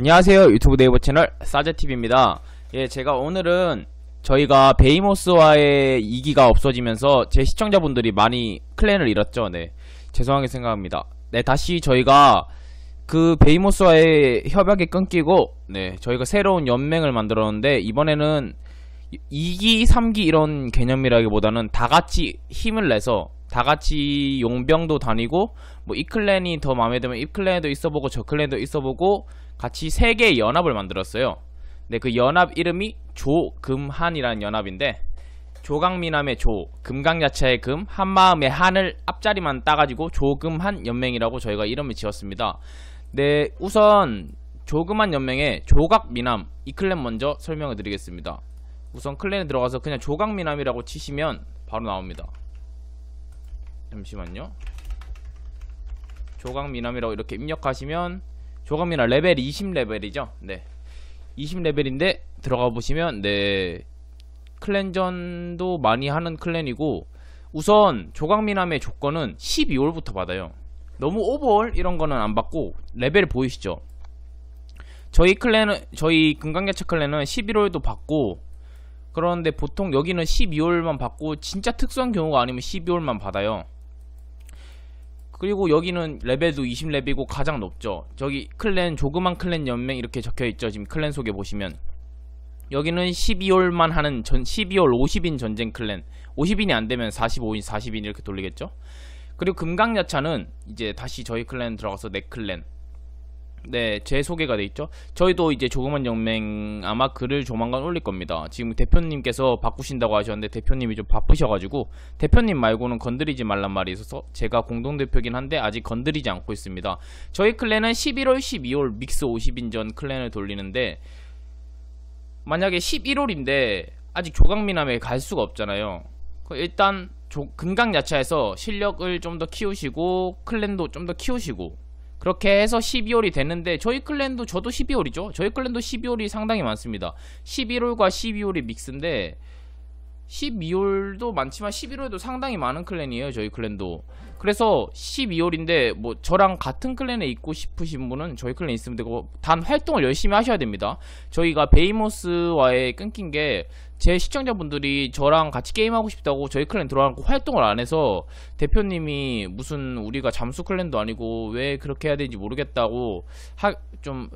안녕하세요 유튜브 네이버 채널 사제TV입니다. 예 제가 오늘은 저희가 베이모스와의 이기가 없어지면서 제 시청자분들이 많이 클랜을 잃었죠. 네 죄송하게 생각합니다. 네 다시 저희가 그 베이모스와의 협약이 끊기고 네 저희가 새로운 연맹을 만들었는데 이번에는 2기 3기 이런 개념이라기보다는 다같이 힘을 내서 다같이 용병도 다니고 뭐 이 클랜이 더 마음에 들면 이 클랜도 있어보고 저 클랜도 있어보고 같이 세 개의 연합을 만들었어요. 네, 그 연합 이름이 조금한이라는 연합인데 조강미남의 조, 금강야차의 금, 한마음의 한을 앞자리만 따가지고 조금한 연맹이라고 저희가 이름을 지었습니다. 네, 우선 조금한 연맹의 조각미남 이 클랜 먼저 설명을 드리겠습니다. 우선 클랜에 들어가서 그냥 조각미남이라고 치시면 바로 나옵니다. 잠시만요. 조각미남이라고 이렇게 입력하시면 조각미남 레벨이 20레벨이죠. 네. 20레벨인데 들어가 보시면 네. 클랜전도 많이 하는 클랜이고 우선 조각미남의 조건은 12월부터 받아요. 너무 오버월 이런 거는 안 받고 레벨 보이시죠? 저희 클랜은 저희 금강야채 클랜은 11월도 받고 그런데 보통 여기는 12월만 받고 진짜 특수한 경우가 아니면 12월만 받아요. 그리고 여기는 레벨도 20레벨이고 가장 높죠. 저기 클랜 조그만 클랜 연맹 이렇게 적혀있죠. 지금 클랜 속에 보시면 여기는 12월만 하는 전 12월 50인 전쟁 클랜 50인이 안되면 45인 40인 이렇게 돌리겠죠. 그리고 금강야차는 이제 다시 저희 클랜 들어가서 네 클랜 네, 제 소개가 돼 있죠. 저희도 이제 조그만 연맹 아마 글을 조만간 올릴 겁니다. 지금 대표님께서 바꾸신다고 하셨는데 대표님이 좀 바쁘셔가지고 대표님 말고는 건드리지 말란 말이 있어서 제가 공동 대표긴 한데 아직 건드리지 않고 있습니다. 저희 클랜은 11월, 12월 믹스 50인전 클랜을 돌리는데 만약에 11월인데 아직 조각미남에 갈 수가 없잖아요. 일단 금강야차에서 실력을 좀 더 키우시고 클랜도 좀 더 키우시고 그렇게 해서 12월이 됐는데 저희 클랜도 저도 12월이죠. 저희 클랜도 12월이 상당히 많습니다. 11월과 12월이 믹스인데 12월도 많지만 11월도 상당히 많은 클랜이에요. 저희 클랜도. 그래서 12월인데 뭐 저랑 같은 클랜에 있고 싶으신 분은 저희 클랜에 있으면 되고 단 활동을 열심히 하셔야 됩니다. 저희가 베이모스와의 끊긴 게 제 시청자분들이 저랑 같이 게임하고 싶다고 저희 클랜 들어가고 활동을 안 해서 대표님이 무슨 우리가 잠수 클랜도 아니고 왜 그렇게 해야 되는지 모르겠다고 좀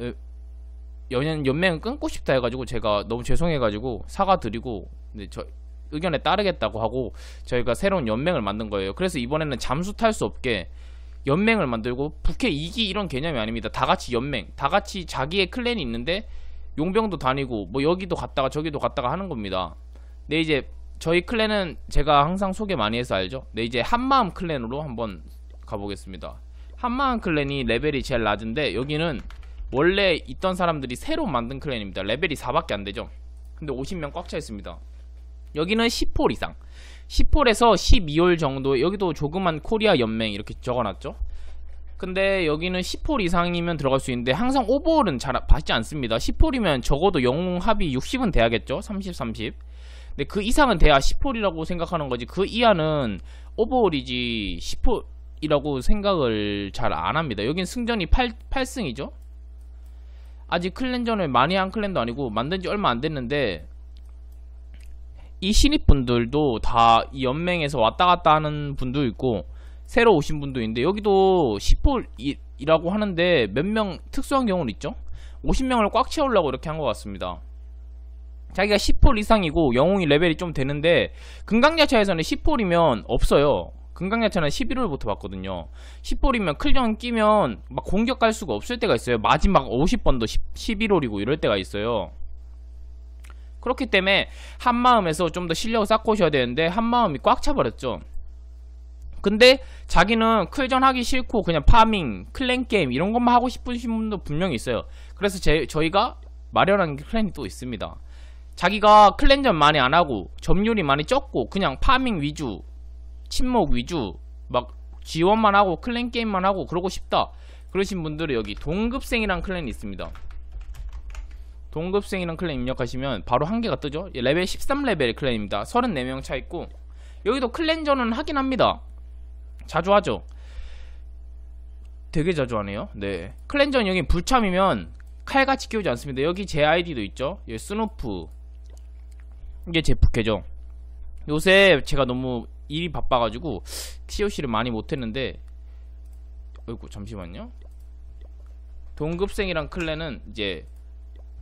연연 연맹을 끊고 싶다 해가지고 제가 너무 죄송해가지고 사과드리고 근데 저 의견에 따르겠다고 하고 저희가 새로운 연맹을 만든 거예요. 그래서 이번에는 잠수 탈 수 없게 연맹을 만들고 북해 2기 이런 개념이 아닙니다. 다 같이 연맹, 다 같이 자기의 클랜이 있는데 용병도 다니고 뭐 여기도 갔다가 저기도 갔다가 하는 겁니다. 네 이제 저희 클랜은 제가 항상 소개 많이 해서 알죠. 네 이제 한마음 클랜으로 한번 가보겠습니다. 한마음 클랜이 레벨이 제일 낮은데 여기는 원래 있던 사람들이 새로 만든 클랜입니다. 레벨이 4밖에 안 되죠. 근데 50명 꽉 차 있습니다. 여기는 10홀 이상 10홀에서 12홀 정도 여기도 조그만 코리아 연맹 이렇게 적어놨죠 근데 여기는 10홀 이상이면 들어갈 수 있는데 항상 오버홀은 잘 받지 않습니다. 10홀이면 적어도 영웅 합이 60은 돼야겠죠? 30 30 근데 그 이상은 돼야 10홀이라고 생각하는 거지. 그 이하는 오버홀이지 10홀이라고 생각을 잘 안합니다. 여긴 승전이 8, 8승이죠? 아직 클랜전을 많이 한 클랜도 아니고 만든 지 얼마 안 됐는데 이 신입분들도 다이 연맹에서 왔다 갔다 하는 분도 있고 새로 오신 분도 있는데 여기도 10홀이라고 하는데 몇 명 특수한 경우는 있죠? 50명을 꽉 채우려고 이렇게 한 것 같습니다. 자기가 10홀 이상이고 영웅이 레벨이 좀 되는데 금강야차에서는 10홀이면 없어요. 금강야차는 11홀부터 봤거든요. 10홀이면 클전 끼면 막 공격할 수가 없을 때가 있어요. 마지막 50번도 10, 11홀이고 이럴 때가 있어요. 그렇기 때문에 한마음에서 좀 더 실력을 쌓고 오셔야 되는데 한마음이 꽉 차버렸죠. 근데 자기는 클전 하기 싫고 그냥 파밍, 클랜 게임 이런 것만 하고 싶으신 분도 분명히 있어요. 그래서 제, 저희가 마련한 클랜이 또 있습니다. 자기가 클랜전 많이 안 하고 점유율이 많이 적고 그냥 파밍 위주, 침묵 위주, 막 지원만 하고 클랜 게임만 하고 그러고 싶다. 그러신 분들은 여기 동급생이란 클랜이 있습니다. 동급생이랑 클랜 입력하시면 바로 한 개가 뜨죠 레벨 13레벨 클랜입니다 34명 차 있고 여기도 클랜전은 하긴 합니다 자주 하죠 되게 자주 하네요 네 클랜전 여기 불참이면 칼같이 키우지 않습니다. 여기 제 아이디도 있죠. 여기 스누프 이게 제 부캐죠. 요새 제가 너무 일이 바빠가지고 COC를 많이 못했는데 어이구 잠시만요. 동급생이랑 클랜은 이제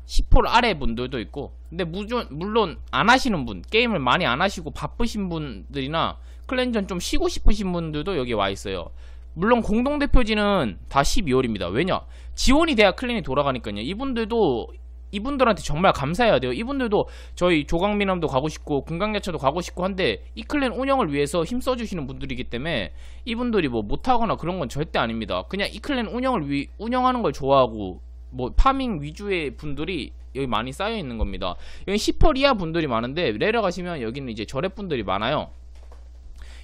10홀 아래 분들도 있고 근데 무조, 물론 안 하시는 분 게임을 많이 안 하시고 바쁘신 분들이나 클랜전 좀 쉬고 싶으신 분들도 여기 와 있어요. 물론 공동대표지는 다 12월입니다. 왜냐? 지원이 돼야 클랜이 돌아가니까요. 이분들도 이분들한테 정말 감사해야 돼요. 이분들도 저희 조강민함도 가고 싶고 금강야차도 가고 싶고 한데 이 클랜 운영을 위해서 힘써주시는 분들이기 때문에 이분들이 뭐 못하거나 그런 건 절대 아닙니다. 그냥 이 클랜 운영을 위, 운영하는 걸 좋아하고 뭐 파밍 위주의 분들이 여기 많이 쌓여 있는 겁니다. 여기 10펄 이하 분들이 많은데 내려가시면 여기는 이제 절의 분들이 많아요.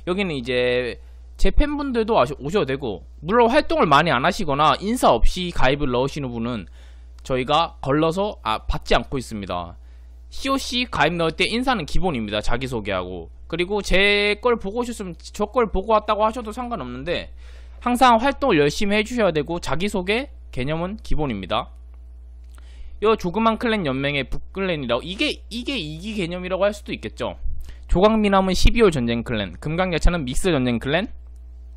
여기는 이제 제 팬분들도 오셔도 되고 물론 활동을 많이 안 하시거나 인사 없이 가입을 넣으시는 분은 저희가 걸러서 아, 받지 않고 있습니다. COC 가입 넣을 때 인사는 기본입니다. 자기소개하고 그리고 제 걸 보고 오셨으면 저 걸 보고 왔다고 하셔도 상관없는데 항상 활동을 열심히 해주셔야 되고 자기소개 개념은 기본입니다. 요 조그만 클랜 연맹의 북클랜이라고 이게 이게 이기 개념이라고 할 수도 있겠죠. 조각미남은 12월 전쟁 클랜, 금강야차는 믹스 전쟁 클랜,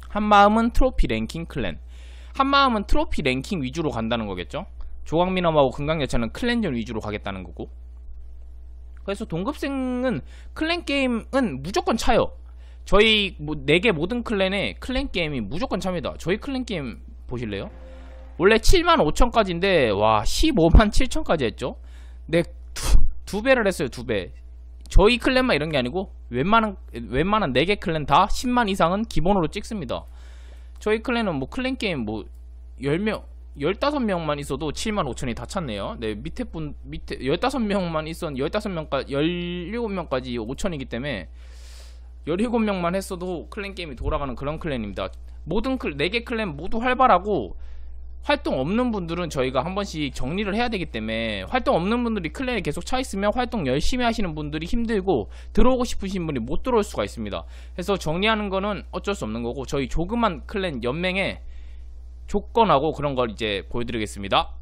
한마음은 트로피 랭킹 클랜. 한마음은 트로피 랭킹 위주로 간다는 거겠죠. 조각미남하고 금강야차는 클랜전 위주로 가겠다는 거고. 그래서 동급생은 클랜 게임은 무조건 차요. 저희 뭐 4개 모든 클랜에 클랜 게임이 무조건 차입니다. 저희 클랜 게임 보실래요? 원래 7만 5천까지인데 와 15만 7천까지 했죠. 네, 두, 두 배를 했어요. 두 배. 저희 클랜만 이런 게 아니고 웬만한 웬만한 4개 클랜 다 10만 이상은 기본으로 찍습니다. 저희 클랜은 뭐 클랜 게임 뭐 10명 15명만 있어도 7만 5천이 다 찼네요. 네, 밑에 분 밑에 15명만 있었 15명까지 17명까지 5천이기 때문에 17명만 했어도 클랜 게임이 돌아가는 그런 클랜입니다. 모든 클 4개 클랜 모두 활발하고 활동 없는 분들은 저희가 한 번씩 정리를 해야 되기 때문에 활동 없는 분들이 클랜에 계속 차 있으면 활동 열심히 하시는 분들이 힘들고 들어오고 싶으신 분이 못 들어올 수가 있습니다. 그래서 정리하는 거는 어쩔 수 없는 거고 저희 조그만 클랜 연맹의 조건하고 그런 걸 이제 보여드리겠습니다.